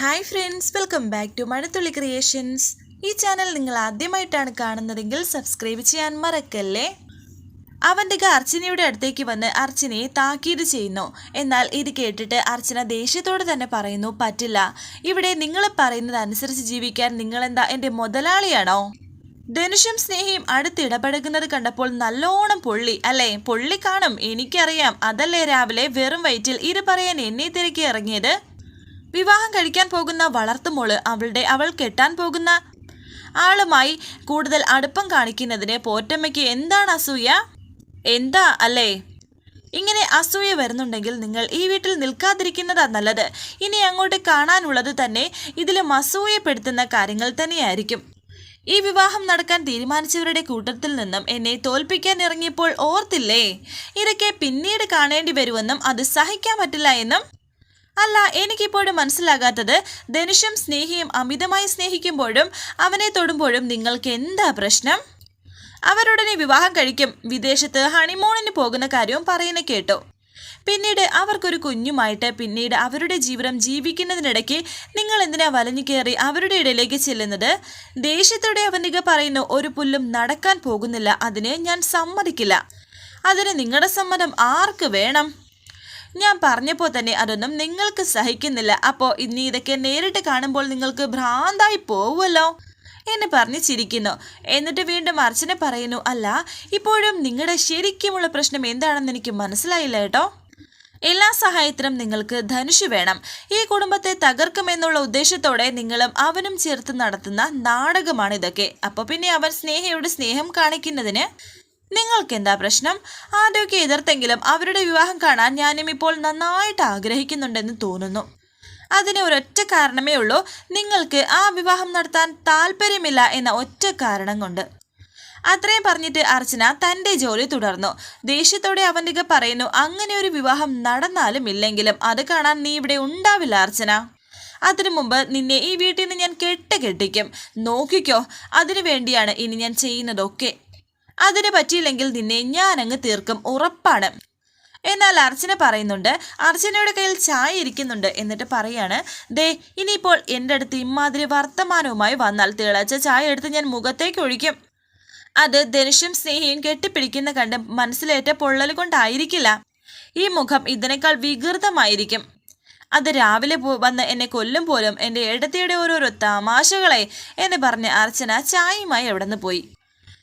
Hi friends welcome back to Mazhathulli creations ഈ channel നിങ്ങൾ ആദ്യമായിട്ടാണ് കാണുന്നതെങ്കിൽ സബ്സ്ക്രൈബ് ചെയ്യാൻ മറക്കല്ലേ? അവന്റെ അർച്ചനയുടെ അടുത്തേക്ക് വന്ന് അർച്ചനയെ താക്കീത് ചെയ്യുന്നു. എന്നാൽ ഇത് കേട്ടിട്ട് അർച്ചന ദേഷ്യത്തോടെ തന്നെ പറയുന്നു പറ്റില്ല. ഇവിടെ നിങ്ങൾ പറയുന്നത് അനുസരിച്ച് ജീവിക്കാൻ നിങ്ങളെന്താ എന്റെ മുതലാളിയാണോ? ധനുഷും സ്നേഹിയും അടുത്തിടപഴകുന്നത് കണ്ടപ്പോൾ നല്ലോണം പൊള്ളി. അല്ലേ? പൊള്ളി കാണും. എനിക്കറിയാം. അതല്ലേ രാവിലെ വെറും വയറ്റിൽ ഇത് പറയാൻ എന്നെ തിരക്കി ഇറങ്ങിയത്? വിവാഹം കഴിക്കാൻ പോകുന്ന വളർത്തുമോൾ അവളുടെ അവൾ കെട്ടാൻ പോകുന്ന ആളുമായി കൂടുതൽ അടുപ്പം കാണിക്കുന്നതിന് പോറ്റമ്മയ്ക്ക് എന്താണ് അസൂയ? എന്താ അല്ലേ? ഇങ്ങനെ അസൂയ വരുന്നുണ്ടെങ്കിൽ നിങ്ങൾ ഈ വീട്ടിൽ നിൽക്കാതിരിക്കുന്നതാ നല്ലത്. ഇനി അങ്ങോട്ട് കാണാനുള്ളത് തന്നെ ഇതിലും അസൂയപ്പെടുത്തുന്ന കാര്യങ്ങൾ തന്നെയായിരിക്കും. ഈ വിവാഹം നടക്കാൻ തീരുമാനിച്ചവരുടെ കൂട്ടത്തിൽ നിന്നും എന്നെ തോൽപ്പിക്കാൻ ഇറങ്ങിയപ്പോൾ ഓർത്തില്ലേ? ഇതൊക്കെ പിന്നീട് കാണേണ്ടി വരുമെന്നും അത് സഹിക്കാൻ പറ്റില്ല എന്നും അല്ല എനിക്കിപ്പോഴും മനസ്സിലാകാത്തത് ധനുഷും സ്നേഹിയും അമിതമായി സ്നേഹിക്കുമ്പോഴും അവനെ തൊടുമ്പോഴും നിങ്ങൾക്ക് എന്താ പ്രശ്നം? അവരുടനെ വിവാഹം കഴിക്കും വിദേശത്ത് ഹണിമൂണിന് പോകുന്ന കാര്യവും പറയുന്ന കേട്ടു. പിന്നീട് അവർക്കൊരു കുഞ്ഞുമായിട്ട് പിന്നീട് അവരുടെ ജീവിതം ജീവിക്കുന്നതിനിടയ്ക്ക് നിങ്ങൾ എന്തിനാ വലഞ്ഞു കയറി അവരുടെ ഇടയിലേക്ക് ചെല്ലുന്നത്? ദേഷ്യത്തോടെ അവനിക പറയുന്നു ഒരു പുല്ലും നടക്കാൻ പോകുന്നില്ല അതിന് ഞാൻ സമ്മതിക്കില്ല. അതിന് നിങ്ങളുടെ സമ്മതം ആർക്ക് വേണം? ഞാൻ പറഞ്ഞപ്പോൾ തന്നെ അതൊന്നും നിങ്ങൾക്ക് സഹിക്കുന്നില്ല. അപ്പോൾ ഇനി ഇതൊക്കെ നേരിട്ട് കാണുമ്പോൾ നിങ്ങൾക്ക് ഭ്രാന്തായി പോവുമല്ലോ. എന്ന് പറഞ്ഞ് ചിരിക്കുന്നു എന്നിട്ട് വീണ്ടും അർച്ചന പറയുന്നു അല്ല ഇപ്പോഴും നിങ്ങളുടെ ശരിക്കുമുള്ള പ്രശ്നം എന്താണെന്ന് എനിക്ക് മനസ്സിലായില്ല കേട്ടോ. എല്ലാ സഹായത്തിനും നിങ്ങൾക്ക് ധനുഷ് വേണം. ഈ കുടുംബത്തെ തകർക്കുമെന്നുള്ള ഉദ്ദേശത്തോടെ നിങ്ങളും അവനും ചേർത്ത് നടത്തുന്ന നാടകമാണിതൊക്കെ. അപ്പോൾ പിന്നെ അവൻ സ്നേഹയോട് സ്നേഹം കാണിക്കുന്നതിന് നിങ്ങൾക്ക് എന്താ പ്രശ്നം? ആദ്യമൊക്കെ എതിർത്തെങ്കിലും അവരുടെ വിവാഹം കാണാൻ ഞാനും ഇപ്പോൾ നന്നായിട്ട് ആഗ്രഹിക്കുന്നുണ്ടെന്ന് തോന്നുന്നു. അതിന് ഒരൊറ്റ കാരണമേ ഉള്ളൂ. നിങ്ങൾക്ക് ആ വിവാഹം നടത്താൻ താല്പര്യമില്ല എന്ന ഒറ്റ കാരണം കൊണ്ട്. അത്രയും പറഞ്ഞിട്ട് അർച്ചന തന്റെ ജോലി തുടർന്നു. ദേഷ്യത്തോടെ അവന്റെ പറയുന്നു അങ്ങനെ ഒരു വിവാഹം നടന്നാലും ഇല്ലെങ്കിലും അത് കാണാൻ നീ ഇവിടെ ഉണ്ടാവില്ല അർച്ചന. അതിനു മുമ്പ് നിന്നെ ഈ വീട്ടിൽ നിന്ന് ഞാൻ കെട്ട് കെട്ടിക്കും നോക്കിക്കോ അതിനു വേണ്ടിയാണ് ഇനി ഞാൻ ചെയ്യുന്നതൊക്കെ. അതിന് പറ്റിയില്ലെങ്കിൽ നിന്നെ ഞാൻ അങ്ങ് തീർക്കും. ഉറപ്പാണ്. എന്നാൽ അർച്ചന പറയുന്നുണ്ട് അർച്ചനയുടെ കയ്യിൽ ചായ ഇരിക്കുന്നുണ്ട് എന്നിട്ട് പറയാണ് ദേ ഇനിയിപ്പോൾ എന്റെ അടുത്ത് ഇമാതിരി വർത്തമാനവുമായി വന്നാൽ തിളച്ച ചായ എടുത്ത് ഞാൻ മുഖത്തേക്ക് ഒഴിക്കും. അത് ധനുഷും സ്നേഹിയും കെട്ടിപ്പിടിക്കുന്ന കണ്ട് മനസ്സിലേറ്റ പൊള്ളൽ കൊണ്ടായിരിക്കില്ല. ഈ മുഖം ഇതിനേക്കാൾ വികൃതമായിരിക്കും. അത് രാവിലെ വന്ന് എന്നെ കൊല്ലും പോലും എന്റെ ഇടത്തിയുടെ ഓരോരോ തമാശകളെ എന്ന് പറഞ്ഞ് അർച്ചന ചായയുമായി എവിടെ നിന്ന് പോയി.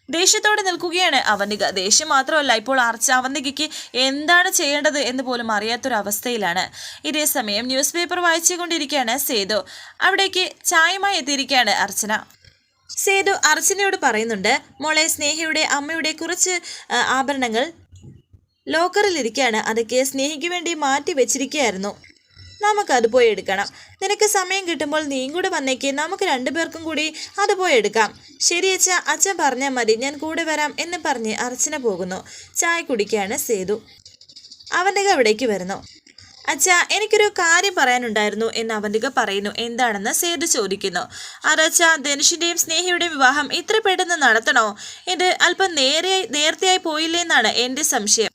ദേഷ്യത്തോടെ നിൽക്കുകയാണ് അവന്തിക ദേഷ്യം മാത്രമല്ല ഇപ്പോൾ അർച്ച അവന്തികയ്ക്ക് എന്താണ് ചെയ്യേണ്ടത് എന്ന് പോലും അറിയാത്തൊരവസ്ഥയിലാണ്. ഇതേ സമയം ന്യൂസ് പേപ്പർ വായിച്ചുകൊണ്ടിരിക്കുകയാണ് സേതു. അവിടേക്ക് ചായമായി എത്തിയിരിക്കുകയാണ് അർച്ചന. സേതു അർച്ചനയോട് പറയുന്നുണ്ട് മോളെ സ്നേഹയുടെ അമ്മയുടെ കുറച്ച് ആഭരണങ്ങൾ ലോക്കറിൽ ലോക്കറിലിരിക്കുകയാണ്. അതൊക്കെ സ്നേഹിക്ക് വേണ്ടി മാറ്റി വെച്ചിരിക്കുകയായിരുന്നു. നമുക്കത് പോയി എടുക്കണം. നിനക്ക് സമയം കിട്ടുമ്പോൾ നീയും കൂടെ വന്നേക്ക്. നമുക്ക് രണ്ടുപേർക്കും കൂടി അത് പോയി എടുക്കാം. ശരി അച്ഛ അച്ഛൻ പറഞ്ഞാൽ മതി. ഞാൻ കൂടെ വരാം എന്ന് പറഞ്ഞ് അർച്ചന പോകുന്നു. ചായ കുടിക്കുകയാണ് സേതു. അവന്റെ അവിടേക്ക് വരുന്നു. അച്ഛാ എനിക്കൊരു കാര്യം പറയാനുണ്ടായിരുന്നു എന്ന് അവന്റെ പറയുന്നു. എന്താണെന്ന് സേതു ചോദിക്കുന്നു. അതച്ഛാ ധനുഷിന്റെയും സ്നേഹിയുടെയും വിവാഹം ഇത്ര പെട്ടെന്ന് നടത്തണോ? ഇത് അല്പം നേരെ നേരത്തെയായി പോയില്ലേ എന്നാണ് എന്റെ സംശയം.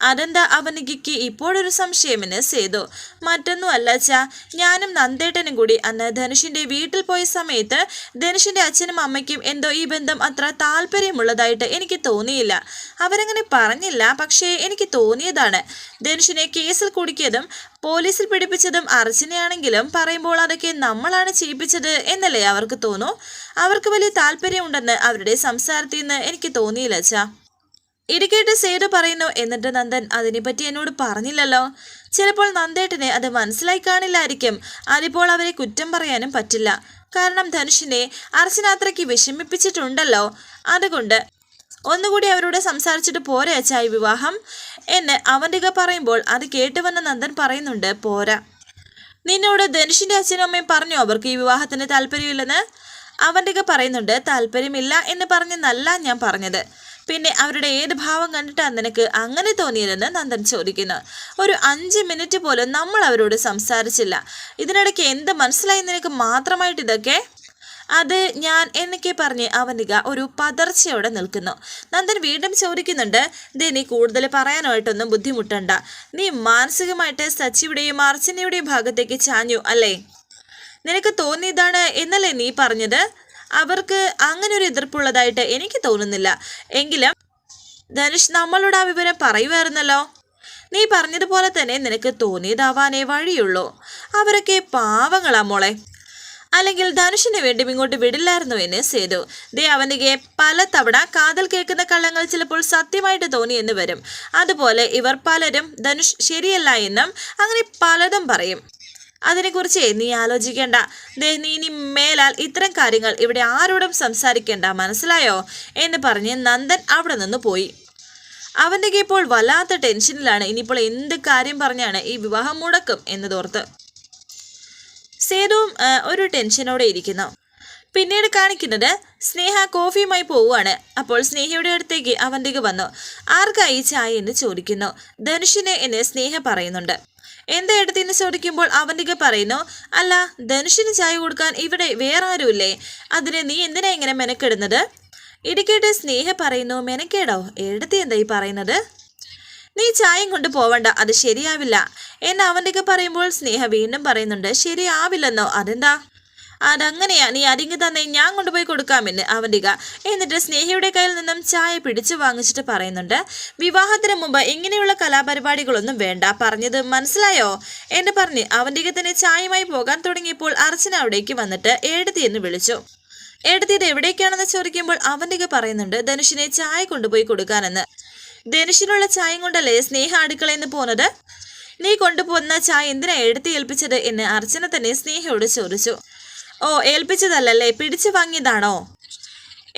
അതെന്താ അവനിക്ക് ഇപ്പോഴൊരു സംശയമെന്ന് സേതു. മറ്റൊന്നും അല്ല അച്ഛാ ഞാനും നന്ദേട്ടനും കൂടി അന്ന് ധനുഷിന്റെ വീട്ടിൽ പോയ സമയത്ത് ധനുഷിന്റെ അച്ഛനും അമ്മയ്ക്കും എന്തോ ഈ ബന്ധം അത്ര താല്പര്യമുള്ളതായിട്ട് എനിക്ക് തോന്നിയില്ല. അവരങ്ങനെ പറഞ്ഞില്ല പക്ഷേ എനിക്ക് തോന്നിയതാണ്. ധനുഷിനെ കേസിൽ കുടുക്കിയതും പോലീസിൽ പിടിപ്പിച്ചതും അർച്ചനയാണെങ്കിലും പറയുമ്പോൾ അതൊക്കെ നമ്മളാണ് ചെയ്യിപ്പിച്ചത് എന്നല്ലേ അവർക്ക് തോന്നൂ? അവർക്ക് വലിയ താല്പര്യമുണ്ടെന്ന് അവരുടെ സംസാരത്തിൽ നിന്ന് എനിക്ക് തോന്നിയില്ല അച്ഛാ. ഇടുക്കേട്ട് സേതു പറയുന്നു എന്നിട്ട് നന്ദൻ അതിനെപ്പറ്റി എന്നോട് പറഞ്ഞില്ലല്ലോ. ചിലപ്പോൾ നന്ദേട്ടനെ അത് മനസ്സിലായി കാണില്ലായിരിക്കും. അതിപ്പോൾ അവരെ കുറ്റം പറയാനും പറ്റില്ല. കാരണം ധനുഷിനെ അർച്ചനാത്രയ്ക്ക് വിഷമിപ്പിച്ചിട്ടുണ്ടല്ലോ. അതുകൊണ്ട് ഒന്നുകൂടി അവരോട് സംസാരിച്ചിട്ട് പോരെ അച്ചായി വിവാഹം? എന്ന് അവന്റെ പറയുമ്പോൾ അത് കേട്ടുവന്ന നന്ദൻ പറയുന്നുണ്ട് പോരാ. നിന്നോട് ധനുഷിന്റെ അച്ഛനും അമ്മയും പറഞ്ഞു അവർക്ക് ഈ വിവാഹത്തിന് താല്പര്യമില്ലെന്ന്? അവന്റെ പറയുന്നുണ്ട് താല്പര്യമില്ല എന്ന് പറഞ്ഞെന്നല്ല ഞാൻ പറഞ്ഞത്. പിന്നെ അവരുടെ ഏത് ഭാവം കണ്ടിട്ടാണ് നിനക്ക് അങ്ങനെ തോന്നിയതെന്ന് നന്ദൻ ചോദിക്കുന്നു. ഒരു അഞ്ച് മിനിറ്റ് പോലും നമ്മൾ അവരോട് സംസാരിച്ചില്ല. ഇതിനിടയ്ക്ക് എന്ത് മനസ്സിലായി നിനക്ക് മാത്രമായിട്ട് ഇതൊക്കെ? അത് ഞാൻ എന്നൊക്കെ പറഞ്ഞ് അവനിക ഒരു പതർച്ചയോടെ നിൽക്കുന്നു. നന്ദൻ വീണ്ടും ചോദിക്കുന്നുണ്ട് ദേ നീ കൂടുതൽ പറയാനായിട്ടൊന്നും ബുദ്ധിമുട്ടണ്ട. നീ മാനസികമായിട്ട് സച്ചിയുടെയും അർച്ചനയുടെയും ഭാഗത്തേക്ക് ചാഞ്ഞു അല്ലേ? നിനക്ക് തോന്നിയതാണ് എന്നല്ലേ നീ പറഞ്ഞത്? അവർക്ക് അങ്ങനെ ഒരു എതിർപ്പുള്ളതായിട്ട് എനിക്ക് തോന്നുന്നില്ല. എങ്കിലും ധനുഷ് നമ്മളോട് ആ വിവരം പറയുമായിരുന്നല്ലോ നീ പറഞ്ഞതുപോലെ തന്നെ നിനക്ക് തോന്നിയതാവാനേ വഴിയുള്ളൂ. അവരൊക്കെ പാവങ്ങളാ മോളെ. അല്ലെങ്കിൽ ധനുഷിന് വേണ്ടി ഇങ്ങോട്ട് വിടില്ലായിരുന്നു എന്ന് സേതു. ദേ അവനികെ പല തവണ കാതൽ കേൾക്കുന്ന കള്ളങ്ങൾ ചിലപ്പോൾ സത്യമായിട്ട് തോന്നി എന്ന് വരും. അതുപോലെ ഇവർ പലരും ധനുഷ് ശരിയല്ല എന്നും അങ്ങനെ പലതും പറയും. അതിനെക്കുറിച്ച് നീ ആലോചിക്കേണ്ട. ദേ നീ ഇനി മേലാൽ ഇത്തരം കാര്യങ്ങൾ ഇവിടെ ആരോടും സംസാരിക്കേണ്ട. മനസ്സിലായോ? എന്ന് പറഞ്ഞ് നന്ദൻ അവിടെ നിന്ന് പോയി. അവന്റെ ഇപ്പോൾ വല്ലാത്ത ടെൻഷനിലാണ്. ഇനിയിപ്പോൾ എന്ത് കാര്യം പറഞ്ഞാണ് ഈ വിവാഹം മുടക്കും എന്നതോർത്ത് സേതുവും ഒരു ടെൻഷനോടെ ഇരിക്കുന്നു. പിന്നീട് കാണിക്കുന്നത് സ്നേഹ കോഫിയുമായി പോവുകയാണ്. അപ്പോൾ സ്നേഹയുടെ അടുത്തേക്ക് അവന്റെ വന്നു. ആർക്കായി ചായ? എന്ന് ചോദിക്കുന്നു. ധനുഷിനെ എന്ന് സ്നേഹ പറയുന്നുണ്ട്. എന്താ എടുത്തെന്ന് ചോദിക്കുമ്പോൾ അവന്റെ പറയുന്നു അല്ല ധനുഷിന് ചായ കൊടുക്കാൻ ഇവിടെ വേറെ ആരുമില്ലേ അതിന് നീ എന്തിനാ ഇങ്ങനെ മെനക്കെടുന്നത്? ഇടുക്കിയുടെ സ്നേഹ പറയുന്നു മെനക്കേടോ? എടുത്തി എന്താ ഈ പറയുന്നത്? നീ ചായം കൊണ്ട് പോവണ്ട അത് ശരിയാവില്ല. എന്ന് അവന്റെ പറയുമ്പോൾ സ്നേഹ വീണ്ടും പറയുന്നുണ്ട് ശരിയാവില്ലെന്നോ? അതെന്താ? അതങ്ങനെയാ നീ അരിങ്ങി തന്നെ ഞാൻ കൊണ്ടുപോയി കൊടുക്കാമെന്ന് അവന്റിക. എന്നിട്ട് സ്നേഹയുടെ കയ്യിൽ നിന്നും ചായ പിടിച്ചു വാങ്ങിച്ചിട്ട് പറയുന്നുണ്ട് വിവാഹത്തിന് മുമ്പ് ഇങ്ങനെയുള്ള കലാപരിപാടികളൊന്നും വേണ്ട. പറഞ്ഞത് മനസ്സിലായോ? എന്ന് പറഞ്ഞ് അവന്റിക തന്നെ ചായയുമായി പോകാൻ തുടങ്ങിയപ്പോൾ അർച്ചന അവിടേക്ക് വന്നിട്ട് എഴുതി എന്ന് വിളിച്ചു. എഴുതിയത് എവിടേക്കാണെന്ന് ചോദിക്കുമ്പോൾ അവന്റിക പറയുന്നുണ്ട് ധനുഷിനെ ചായ കൊണ്ടുപോയി കൊടുക്കാനെന്ന്. ധനുഷിനുള്ള ചായയും കൊണ്ടല്ലേ സ്നേഹ അടുക്കളയിൽ നിന്ന് പോന്നത്? നീ കൊണ്ടുപോകുന്ന ചായ എന്തിനാ എഴുത്തി ഏൽപ്പിച്ചത്? എന്ന് അർച്ചന തന്നെ സ്നേഹയോട് ചോദിച്ചു. ഓ ഏൽപ്പിച്ചതല്ലല്ലേ? പിടിച്ചു വാങ്ങിയതാണോ?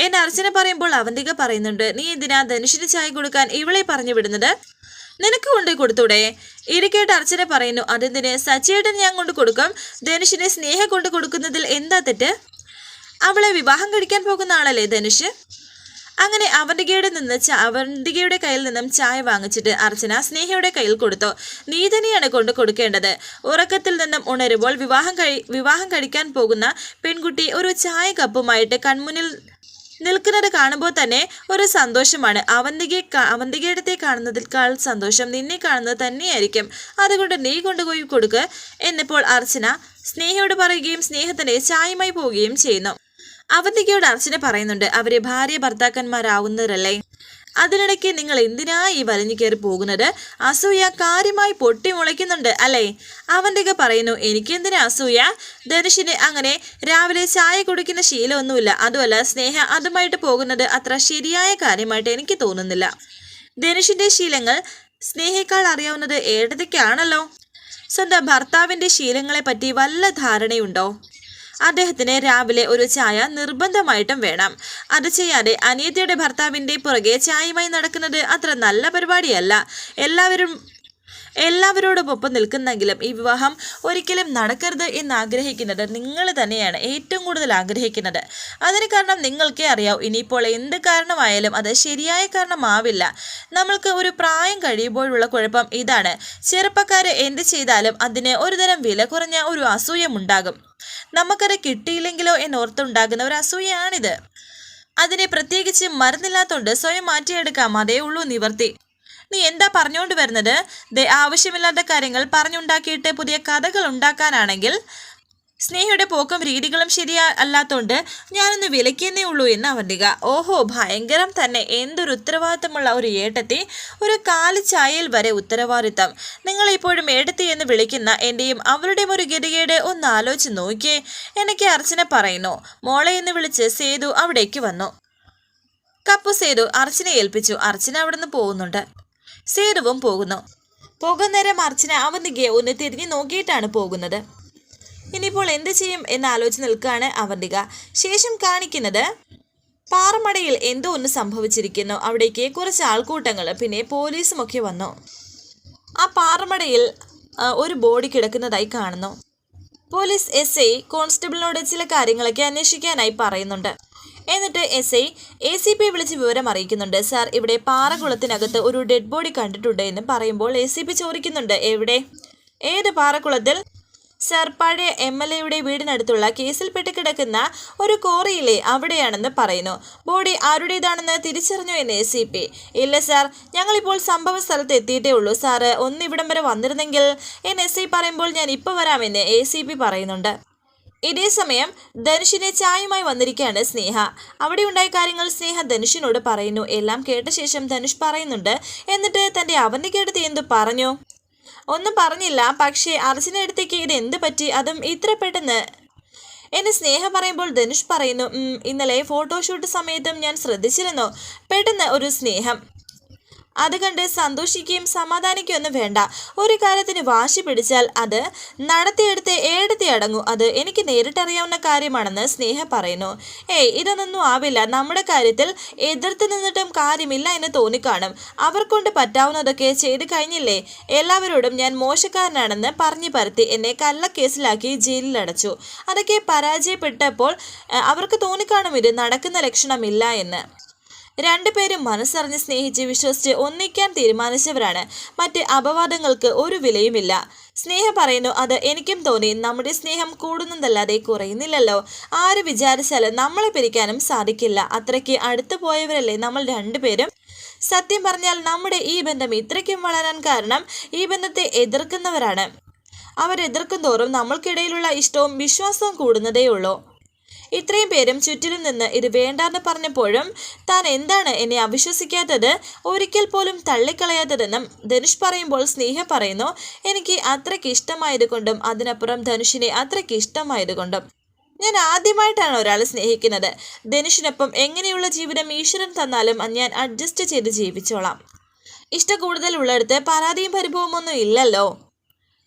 എന്നെ അർച്ചന പറയുമ്പോൾ അവന്തിക പറയുന്നുണ്ട് നീ എന്തിനാ ധനുഷിന് ചായ കൊടുക്കാൻ ഇവളെ പറഞ്ഞു വിടുന്നത്? നിനക്ക് കൊണ്ട് കൊടുത്തൂടെ? ഇരിക്കേട്ട് അർച്ചന പറയുന്നു അതെന്തിന്? സച്ചിയേട്ടൻ ഞാൻ കൊണ്ട് കൊടുക്കും. ധനുഷിനെ സ്നേഹം കൊണ്ട് കൊടുക്കുന്നതിൽ എന്താ തെറ്റ്? അവളെ വിവാഹം കഴിക്കാൻ പോകുന്ന ആളല്ലേ ധനുഷ്? അങ്ങനെ അവന്തികയുടെ നിന്ന് അവന്തികയുടെ കയ്യിൽ നിന്നും ചായ വാങ്ങിച്ചിട്ട് അർച്ചന സ്നേഹയുടെ കയ്യിൽ കൊടുത്തു. നീ തന്നെയാണ് കൊണ്ട് കൊടുക്കേണ്ടത്. ഉറക്കത്തിൽ നിന്നും ഉണരുമ്പോൾ വിവാഹം കഴി വിവാഹം കഴിക്കാൻ പോകുന്ന പെൺകുട്ടി ഒരു ചായ കപ്പുമായിട്ട് കൺമുന്നിൽ നിൽക്കുന്നത് കാണുമ്പോൾ തന്നെ ഒരു സന്തോഷമാണ്. അവന്തികയെ കാ- അവന്തികയിടത്തെ കാണുന്നതിനേക്കാൾ സന്തോഷം നിന്നെ കാണുന്നത് തന്നെയായിരിക്കും. അതുകൊണ്ട് നീ കൊണ്ടുപോയി കൊടുക്ക്. എന്നിപ്പോൾ അർച്ചന സ്നേഹയോട് പറയുകയും സ്നേഹത്തിന്റെ ചായമായി പോവുകയും ചെയ്യുന്നു. അവന്തികയോട് അർച്ചന പറയുന്നുണ്ട് അവരെ ഭാര്യ ഭർത്താക്കന്മാരാവുന്നവരല്ലേ അതിനിടയ്ക്ക് നിങ്ങൾ എന്തിനാ ഈ വലിഞ്ഞു കയറി പോകുന്നത്? അസൂയ കാര്യമായി പൊട്ടി മുളയ്ക്കുന്നുണ്ട് അല്ലേ? അവന്റെ പറയുന്നു എനിക്കെന്തിനാ അസൂയ? ധനുഷിന് അങ്ങനെ രാവിലെ ചായ കുടിക്കുന്ന ശീലമൊന്നുമില്ല. അതുമല്ല സ്നേഹ അതുമായിട്ട് പോകുന്നത് അത്ര ശരിയായ കാര്യമായിട്ട് എനിക്ക് തോന്നുന്നില്ല. ധനുഷിന്റെ ശീലങ്ങൾ സ്നേഹേക്കാൾ അറിയാവുന്നത് ഏടതയ്ക്കാണല്ലോ സ്വന്തം ഭർത്താവിന്റെ ശീലങ്ങളെ പറ്റി വല്ല ധാരണയുണ്ടോ? അദ്ദേഹത്തിന് രാവിലെ ഒരു ചായ നിർബന്ധമായിട്ടും വേണം. അത് ചെയ്യാതെ അനിയത്തിയുടെ ഭർത്താവിന്റെ പുറകെ ചായയുമായി നടക്കുന്നത് അത്ര നല്ല പരിപാടിയല്ല. എല്ലാവരും എല്ലാവരോടൊപ്പം നിൽക്കുന്നെങ്കിലും ഈ വിവാഹം ഒരിക്കലും നടക്കരുത് എന്ന് ആഗ്രഹിക്കുന്നത് നിങ്ങൾ തന്നെയാണ് ഏറ്റവും കൂടുതൽ ആഗ്രഹിക്കുന്നത്. അതിന് കാരണം നിങ്ങൾക്കേ അറിയാവൂ ഇനിയിപ്പോൾ എന്ത് കാരണമായാലും അത് ശരിയായ കാരണമാവില്ല. നമ്മൾക്ക് ഒരു പ്രായം കഴിയുമ്പോഴുള്ള കുഴപ്പം ഇതാണ്. ചെറുപ്പക്കാർ എന്ത് ചെയ്താലും അതിന് ഒരുതരം വില കുറഞ്ഞ ഒരു അസൂയമുണ്ടാകും നമുക്കത് കിട്ടിയില്ലെങ്കിലോ എന്നോർത്തുണ്ടാകുന്ന ഒരു അസൂയയാണിത്. അതിനെ പ്രത്യേകിച്ച് മരുന്നില്ലാത്തോണ്ട് സ്വയം മാറ്റിയെടുക്കാം അതേ ഉള്ളൂ നിവർത്തി. നീ എന്താ പറഞ്ഞുകൊണ്ട് വരുന്നത്? ആവശ്യമില്ലാത്ത കാര്യങ്ങൾ പറഞ്ഞുണ്ടാക്കിയിട്ട് പുതിയ കഥകൾ ഉണ്ടാക്കാനാണെങ്കിൽ സ്നേഹയുടെ പോക്കും രീതികളും ശരിയാ അല്ലാത്തോണ്ട് ഞാനൊന്ന് വിലക്കിയെന്നേ ഉള്ളൂ എന്ന് അവന്തിക. ഓഹോ ഭയങ്കരം തന്നെ. എന്തൊരു ഉത്തരവാദിത്തമുള്ള ഒരു ഏട്ടത്തി. ഒരു കാലിച്ചായയിൽ വരെ ഉത്തരവാദിത്തം. നിങ്ങൾ ഇപ്പോഴും ഏട്ടത്തി എന്ന് വിളിക്കുന്ന എന്റെയും അവരുടെയും ഒരു ഗതികേട് ഒന്ന് ആലോചിച്ച് നോക്കിയേ. എനിക്ക് അർച്ചന പറയുന്നു. മോളെ എന്ന് വിളിച്ച് സേതു അവിടേക്ക് വന്നു. കപ്പു സേതു അർച്ചനെ ഏൽപ്പിച്ചു. അർച്ചന അവിടുന്ന് പോകുന്നുണ്ട്. സേതുവും പോകുന്നു. പോകുന്നേരം അർച്ചന അവന്തികയെ ഒന്ന് തിരിഞ്ഞു നോക്കിയിട്ടാണ് പോകുന്നത്. ഇനിയിപ്പോൾ എന്ത് ചെയ്യും എന്ന് ആലോചിച്ച് നിൽക്കുകയാണ് അവന്തിക. ശേഷം കാണിക്കുന്നത് പാറമടയിൽ എന്തോ ഒന്ന് സംഭവിച്ചിരിക്കുന്നു. അവിടേക്ക് കുറച്ച് ആൾക്കൂട്ടങ്ങൾ പിന്നെ പോലീസും ഒക്കെ വന്നു. ആ പാറമടയിൽ ഒരു ബോഡി കിടക്കുന്നതായി കാണുന്നു. പോലീസ് എസ് ഐ കോൺസ്റ്റബിളിനോട് ചില കാര്യങ്ങളൊക്കെ അന്വേഷിക്കാനായി പറയുന്നുണ്ട്. എന്നിട്ട് S I A C P വിളിച്ച് വിവരം അറിയിക്കുന്നുണ്ട്. സാർ ഇവിടെ പാറകുളത്തിനകത്ത് ഒരു ഡെഡ് ബോഡി കണ്ടിട്ടുണ്ട് എന്ന് പറയുമ്പോൾ എ സി പി ചോദിക്കുന്നുണ്ട്. എവിടെ? ഏത് പാറക്കുളത്തിൽ? സാർ പഴയ എം എൽ എയുടെ വീടിനടുത്തുള്ള കേസിൽപ്പെട്ട് കിടക്കുന്ന ഒരു കോറിയിലെ അവിടെയാണെന്ന് പറയുന്നു. ബോഡി ആരുടേതാണെന്ന് തിരിച്ചറിഞ്ഞു എന്ന് എ സി പി ഇല്ല സാർ ഞങ്ങളിപ്പോൾ സംഭവ സ്ഥലത്ത് എത്തിയിട്ടേ ഉള്ളൂ. സാറ് ഒന്ന് ഇവിടം വരെ വന്നിരുന്നെങ്കിൽ എന്ന് എസ് ഐ പറയുമ്പോൾ ഞാൻ ഇപ്പോൾ വരാമെന്ന് എ സി പി പറയുന്നുണ്ട്. ഇതേ സമയം ധനുഷിനെ ചായയുമായി വന്നിരിക്കുകയാണ് സ്നേഹ. അവിടെ ഉണ്ടായ കാര്യങ്ങൾ സ്നേഹ ധനുഷിനോട് പറയുന്നു. എല്ലാം കേട്ട ശേഷം ധനുഷ് പറയുന്നുണ്ട്. എന്നിട്ട് തന്റെ അവന്തികടുത്ത് എന്തു പറഞ്ഞു? ഒന്നും പറഞ്ഞില്ല. പക്ഷേ അർച്ചന അടുത്തേക്ക് ഇത് എന്ത് പറ്റി? അതും ഇത്ര പെട്ടെന്ന്. എന്നെ സ്നേഹ പറയുമ്പോൾ ധനുഷ് പറയുന്നു ഇന്നലെ ഫോട്ടോഷൂട്ട് സമയത്തും ഞാൻ ശ്രദ്ധിച്ചിരുന്നു. പെട്ടെന്ന് ഒരു സ്നേഹം. അത് കണ്ട് സന്തോഷിക്കുകയും സമാധാനിക്കുകയൊന്നും വേണ്ട. ഒരു കാര്യത്തിന് വാശി പിടിച്ചാൽ അത് നടത്തിയെടുത്ത് ഏടത്തി അടങ്ങൂ. അത് എനിക്ക് നേരിട്ടറിയാവുന്ന കാര്യമാണെന്ന് സ്നേഹ പറയുന്നു. ഏയ് ഇതൊന്നും ആവില്ല. നമ്മുടെ കാര്യത്തിൽ എതിർത്ത് നിന്നിട്ടും കാര്യമില്ല എന്ന് തോന്നിക്കാണും. അവർക്കൊണ്ട് പറ്റാവുന്നതൊക്കെ ചെയ്ത് കഴിഞ്ഞില്ലേ? എല്ലാവരോടും ഞാൻ മോശക്കാരനാണെന്ന് പറഞ്ഞു പരത്തി എന്നെ കള്ളക്കേസിലാക്കി ജയിലിൽ അടച്ചു. അതൊക്കെ പരാജയപ്പെട്ടപ്പോൾ അവർക്ക് തോന്നിക്കാണും ഇത് നടക്കുന്ന ലക്ഷണമില്ല എന്ന്. രണ്ടുപേരും മനസ്സറിഞ്ഞ് സ്നേഹിച്ച് വിശ്വസിച്ച് ഒന്നിക്കാൻ തീരുമാനിച്ചവരാണ്. മറ്റ് അപവാദങ്ങൾക്ക് ഒരു വിലയുമില്ല. സ്നേഹ പറയുന്നു അത് എനിക്കും തോന്നി. നമ്മുടെ സ്നേഹം കൂടുന്നതല്ലാതെ കുറയുന്നില്ലല്ലോ. ആര് വിചാരിച്ചാലും നമ്മളെ പിരിക്കാനും സാധിക്കില്ല. അത്രയ്ക്ക് അടുത്തു പോയവരല്ലേ നമ്മൾ രണ്ടുപേരും? സത്യം പറഞ്ഞാൽ നമ്മുടെ ഈ ബന്ധം ഇത്രയ്ക്കും വളരാൻ കാരണം ഈ ബന്ധത്തെ എതിർക്കുന്നവരാണ്. അവരെതിർക്കും തോറും നമ്മൾക്കിടയിലുള്ള ഇഷ്ടവും വിശ്വാസവും കൂടുന്നതേയുള്ളൂ. ഇത്രയും പേരും ചുറ്റിലും നിന്ന് ഇത് വേണ്ടാന്ന് പറഞ്ഞപ്പോഴും താൻ എന്താണ് എന്നെ അവിശ്വസിക്കാത്തത്? ഒരിക്കൽ പോലും തള്ളിക്കളയാത്തതെന്നും ധനുഷ് പറയുമ്പോൾ സ്നേഹ പറയുന്നു. എനിക്ക് അത്രയ്ക്ക് ഇഷ്ടമായതുകൊണ്ടും അതിനപ്പുറം ധനുഷിനെ അത്രയ്ക്ക് ഇഷ്ടമായതുകൊണ്ടും. ഞാൻ ആദ്യമായിട്ടാണ് ഒരാളെ സ്നേഹിക്കുന്നത്. ധനുഷിനൊപ്പം എങ്ങനെയുള്ള ജീവിതം ഈശ്വരൻ തന്നാലും ഞാൻ അഡ്ജസ്റ്റ് ചെയ്ത് ജീവിച്ചോളാം. ഇഷ്ട കൂടുതലുള്ളിടത്ത് പരാതിയും പരിഭവമൊന്നും ഇല്ലല്ലോ.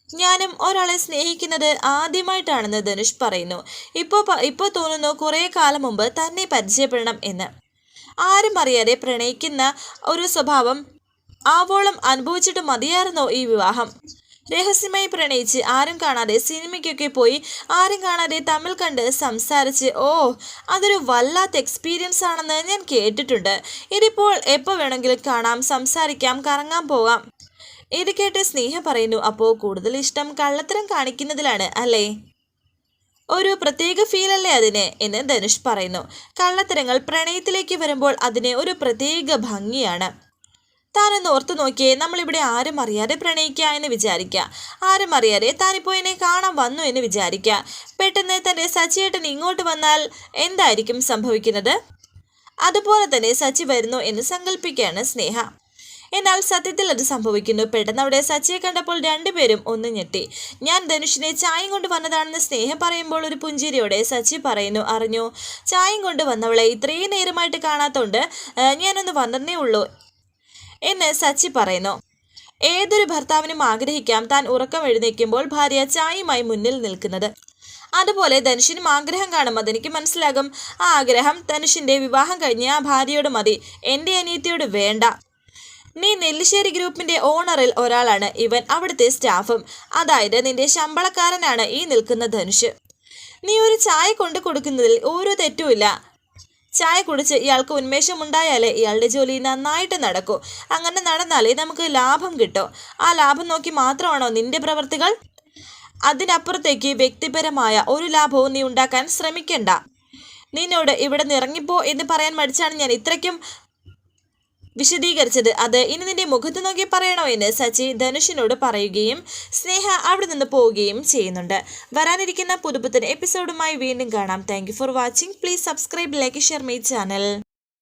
ഞാനും ഒരാളെ സ്നേഹിക്കുന്നത് ആദ്യമായിട്ടാണെന്ന് ധനുഷ് പറയുന്നു. ഇപ്പോൾ ഇപ്പോൾ തോന്നുന്നു കുറേ കാലം മുമ്പ് തന്നെ പരിചയപ്പെടണം എന്ന്. ആരും അറിയാതെ പ്രണയിക്കുന്ന ഒരു സ്വഭാവം ആവോളം അനുഭവിച്ചിട്ട് മതിയായിരുന്നോ ഈ വിവാഹം? രഹസ്യമായി പ്രണയിച്ച് ആരും കാണാതെ സിനിമയ്ക്കൊക്കെ പോയി ആരും കാണാതെ തമ്മിൽ കണ്ട് സംസാരിച്ച് ഓ അതൊരു വല്ലാത്ത എക്സ്പീരിയൻസ് ആണെന്ന് ഞാൻ കേട്ടിട്ടുണ്ട്. ഇതിപ്പോൾ എപ്പോൾ വേണമെങ്കിലും കാണാം സംസാരിക്കാം കറങ്ങാൻ പോകാം. ഇത് കേട്ട് സ്നേഹ പറയുന്നു അപ്പോൾ കൂടുതൽ ഇഷ്ടം കള്ളത്തരം കാണിക്കുന്നതിലാണ് അല്ലേ? ഒരു പ്രത്യേക ഫീൽ അല്ലേ അതിന്? എന്ന് ധനുഷ് പറയുന്നു. കള്ളത്തരങ്ങൾ പ്രണയത്തിലേക്ക് വരുമ്പോൾ അതിന് ഒരു പ്രത്യേക ഭംഗിയാണ്. താനൊന്ന് ഓർത്തു നോക്കിയേ നമ്മളിവിടെ ആരും അറിയാതെ പ്രണയിക്കുക എന്ന് വിചാരിക്കുക ആരും അറിയാതെ താനിപ്പോൾ എന്നെ കാണാൻ വന്നു എന്ന് വിചാരിക്കുക പെട്ടെന്ന് തന്റെ സച്ചിയേട്ടൻ ഇങ്ങോട്ട് വന്നാൽ എന്തായിരിക്കും സംഭവിക്കുന്നത്? അതുപോലെ തന്നെ സച്ചി വരുന്നു എന്ന് സങ്കല്പിക്കുകയാണ് സ്നേഹ. എന്നാൽ സത്യത്തിൽ അത് സംഭവിക്കുന്നു. പെട്ടെന്ന് അവിടെ സച്ചിയെ കണ്ടപ്പോൾ രണ്ടുപേരും ഒന്ന് ഞെട്ടി. ഞാൻ ധനുഷിനെ ചായം കൊണ്ട് വന്നതാണെന്ന് സ്നേഹം പറയുമ്പോൾ ഒരു പുഞ്ചിരിയോടെ സച്ചി പറയുന്നു അറിഞ്ഞു? ചായം കൊണ്ട് വന്നവളെ ഇത്രയും നേരമായിട്ട് കാണാത്തോണ്ട് ഞാനൊന്ന് വന്നതേ ഉള്ളൂ എന്ന് സച്ചി പറയുന്നു. ഏതൊരു ഭർത്താവിനും ആഗ്രഹിക്കാം താൻ ഉറക്കം എഴുന്നേക്കുമ്പോൾ ഭാര്യ ചായയുമായി മുന്നിൽ നിൽക്കുന്നത്. അതുപോലെ ധനുഷിനും ആഗ്രഹം കാണും അതെനിക്ക് മനസ്സിലാകും. ആ ആഗ്രഹം ധനുഷിന്റെ വിവാഹം കഴിഞ്ഞ് ആ ഭാര്യയോട് മതി. എന്റെ അനിയത്തിയോട് വേണ്ട. നീ നെല്ലിശ്ശേരി ഗ്രൂപ്പിന്റെ ഓണറിൽ ഒരാളാണ്. ഇവൻ അവിടുത്തെ സ്റ്റാഫും. അതായത് നിന്റെ ശമ്പളക്കാരനാണ് ഈ നിൽക്കുന്ന ധനുഷ്. നീ ഒരു ചായ കൊണ്ടു കൊടുക്കുന്നതിൽ ഒരു തെറ്റുമില്ല ചായ കുടിച്ച് ഇയാൾക്ക് ഉന്മേഷം ഉണ്ടായാലേ ഇയാളുടെ ജോലി നന്നായിട്ട് നടക്കൂ. അങ്ങനെ നടന്നാലേ നമുക്ക് ലാഭം കിട്ടും. ആ ലാഭം നോക്കി മാത്രമാണോ നിന്റെ പ്രവർത്തികൾ? അതിനപ്പുറത്തേക്ക് വ്യക്തിപരമായ ഒരു ലാഭവും നീ ഉണ്ടാക്കാൻ ശ്രമിക്കണ്ട. നിന്നോട് ഇവിടെ നിറങ്ങിപ്പോ എന്ന് പറയാൻ മടിച്ചാണ് ഞാൻ. ഇത്രയ്ക്കും വിശദീകരിച്ചത്. അത് ഇനി നിന്റെ മുഖത്ത് നോക്കി പറയണോ എന്ന് സച്ചി ധനുഷിനോട് പറയുകയും സ്നേഹ അവിടെ നിന്ന് പോവുകയും ചെയ്യുന്നുണ്ട്. വരാനിരിക്കുന്ന പുതുപുത്തൻ എപ്പിസോഡുമായി വീണ്ടും കാണാം. Thank for watching please subscribe like share my channel